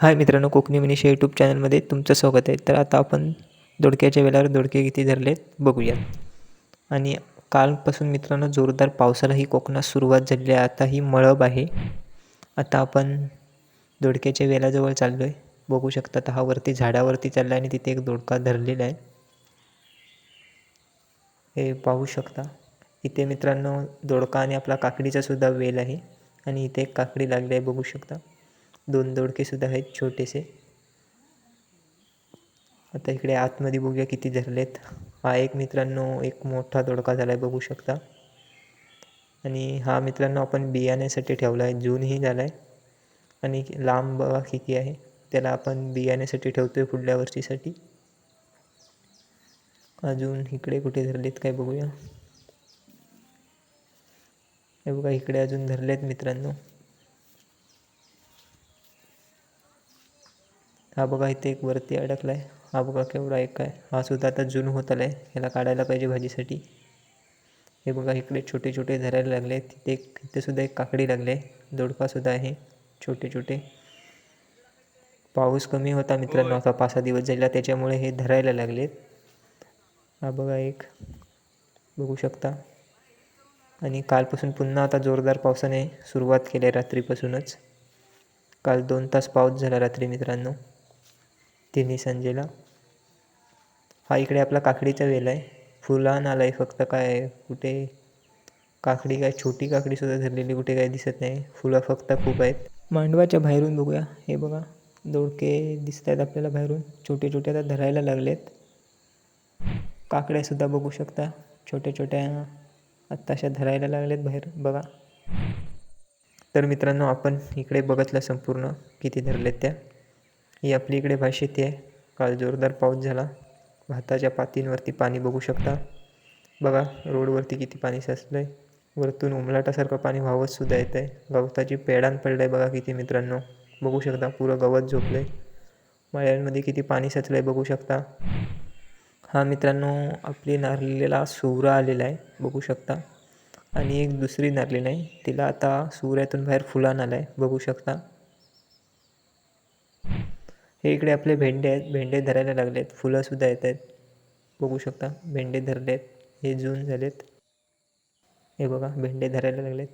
हाय मित्रांनो कोकणी मिनिशा यूट्यूब चॅनलमध्ये तुमचं स्वागत आहे. तर आता आपण दोडक्याच्या वेळेवर दोडके किती धरलेत बघूयात आणि कालपासून मित्रांनो जोरदार पावसालाही कोकणात सुरुवात झालेली आहे. आता ही मळब आहे. आता आपण दोडक्याच्या वेलाजवळ चाललो आहे बघू शकता हा वरती झाडावरती चालला आहे आणि तिथे एक दोडका धरलेला आहे. हे पाहू शकता. इथे मित्रांनो दोडका आणि आपला काकडीचा सुद्धा वेल आहे. आणि इथे एक काकडी लागली आहे बघू शकता. दोन दोडकेसुद्धा आहेत छोटेसे. आता इकडे आतमध्ये बघूया किती धरलेत. हा एक मित्रांनो एक मोठा दोडका झाला आहे बघू शकता. आणि हा मित्रांनो आपण बियाण्यासाठी ठेवला आहे जूनही झाला आहे आणि लांब बघा किती आहे. त्याला आपण बियाण्यासाठी ठेवतो आहे पुढल्या वर्षीसाठी. अजून इकडे कुठे धरलेत काय बघूया. हे बघा इकडे अजून धरलेत मित्रांनो. हा बघा इथे एक वरती अडकला आहे हा बघा केवढा एक आहे. हा सुद्धा आता जून होत आला आहे ह्याला काढायला पाहिजे भाजीसाठी. हे बघा इकडे छोटे छोटे धरायला लागले. तिथे एक तिथेसुद्धा एक काकडी लागले दोडकासुद्धा आहे. छोटे छोटे पाऊस कमी होता मित्रांनो. आता पाच सहा दिवस झाला. त्याच्यामुळे हे धरायला लागलेत. हा बघा एक. बघू शकता. आणि कालपासून पुन्हा आता जोरदार पावसाने सुरुवात केली आहे रात्रीपासूनच. काल दोन तास पाऊस झाला रात्री मित्रांनो. तिन्ही संजेला हा इकडे आपला काकडीचा वेल आहे. फुलान आला आहे फक्त काय कुठे काकडी काय छोटी काकडीसुद्धा धरलेली कुठे काय दिसत नाही. फुलं फक्त खूप आहेत. मांडवाच्या बाहेरून बघूया. हे बघा दोडके दिसत आहेत आपल्याला बाहेरून. छोटे छोटे आता धरायला लागलेत. काकड्यासुद्धा बघू शकता. छोट्या छोट्या आत्ताशा धरायला लागलेत बाहेर. बघा. तर मित्रांनो आपण इकडे बघितलं संपूर्ण किती धरलेत त्या. ही आपली इकडे भात शेती आहे. काल जोरदार पाऊस झाला. भाताच्या पातींवरती पाणी बघू शकता. बघा रोडवरती किती पाणी साचलं आहे वरतून उमलाटासारखं पाणी वाहवत येतं येत आहे गवताची पेडान पडलं आहे बघा किती मित्रांनो. बघू शकता पुरं गवत झोपलं आहे मळ्यांमध्ये किती पाणी साचलं आहे बघू शकता. हा मित्रांनो आपली नारलेला सुरा आलेला आहे बघू शकता. आणि एक दुसरी नारलेली नाही तिला आता सूर्यातून बाहेर फुलान आला आहे बघू शकता. हे इकडे आपले भेंडे आहेत. भेंडे धरायला लागले आहेत फुलंसुद्धा येत आहेत बघू शकता. भेंडे धरले आहेत हे जून झालेत. हे बघा. भेंडे धरायला लागलेत.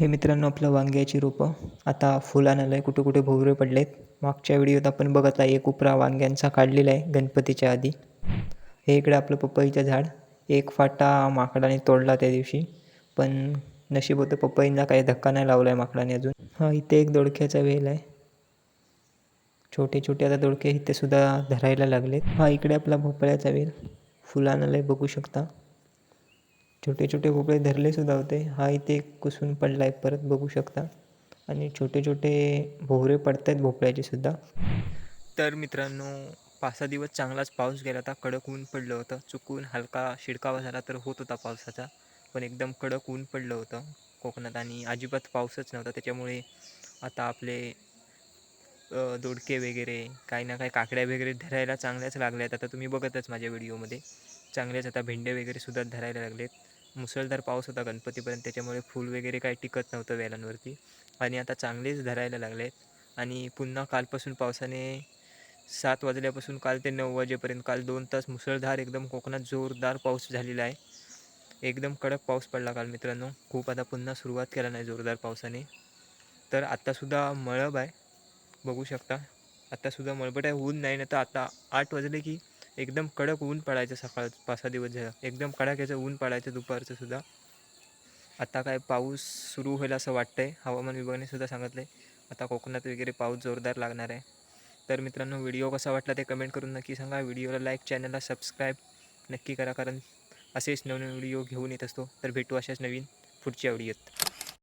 हे मित्रांनो आपलं वांग्याची रोपं. आता फुलान आलं आहे कुठे कुठे भोवरे पडलेत. मागच्या व्हिडिओत आपण बघत आहे. एक उपरा वांग्यांचा काढलेला आहे गणपतीच्या आधी. हे इकडे आपलं पपईचं झाड. एक फाटा माकडाने तोडला त्या दिवशी. पण नशीब होतं पपईंना काही धक्का नाही लावला आहे माकडाने अजून. हा इथे एक दोडक्याचा वेल आहे. छोटे छोटे आता दोडके इथे सुद्धा धरायला लागलेत. हा इकडे आपला भोपळ्याचा वेल. फुलानं बघू शकता. छोटे छोटे भोपळे धरले सुद्धा होते. हा इथे कुसून पडला आहे परत बघू शकता. आणि छोटे छोटे भोवरे पडत आहेत भोपळ्याचे सुद्धा. तर मित्रांनो पाच सहा दिवस चांगलाच पाऊस गेला होता. कडक ऊन पडलं होतं. चुकून हलका शिडकावा झाला तर होत होता पावसाचा. पण एकदम कडक ऊन पडलं होतं. कोकणात आणि अजिबात पाऊसच नव्हता. त्याच्यामुळे आता आपले दोडके वगैरे काही ना काही काकड्या वगैरे धरायला चांगल्याच लागल्या आहेत आता तुम्ही बघतच माझ्या व्हिडिओमध्ये. चांगलेच आता भेंडे वगैरे सुद्धा धरायला लागलेत. मुसळधार पाऊस होता गणपतीपर्यंत त्याच्यामुळे फूल वगैरे काही टिकत नव्हतं वेलांवरती. आणि आता चांगलेच धरायला लागले आहेत आणि पुन्हा कालपासून पावसाने सात वाजल्यापासून काल ते नऊ वाजेपर्यंत काल दोन तास मुसळधार एकदम कोकणात जोरदार पाऊस झालेला आहे. एकदम कडक पाऊस पडला काल मित्रांनो. खूप आता पुन्हा सुरुवात केला नाही जोरदार पावसाने. तर आत्तासुद्धा मळब आहे. बघू शकता. आत्तासुद्धा मळबट आहे ऊन नाही ना तर आता आठ वाजले की एकदम कडक ऊन पडायचं सकाळ पाच सहा दिवस झाला. एकदम कडाक्याचं ऊन पडायचं दुपारचं सुद्धा. आता काय पाऊस सुरू होईल असं वाटतं आहे हवामान विभागाने सुद्धा सांगितलं आहे आता कोकणात वगैरे पाऊस जोरदार लागणार आहे. तर मित्रांनो व्हिडिओ कसा वाटला ते कमेंट करून नक्की सांगा. व्हिडिओला लाईक चॅनलला सबस्क्राईब नक्की करा कारण असेच नवनवीन व्हिडिओ घेऊन येत असतो. तर भेटू अशाच नवीन पुढच्या व्हिडिओत.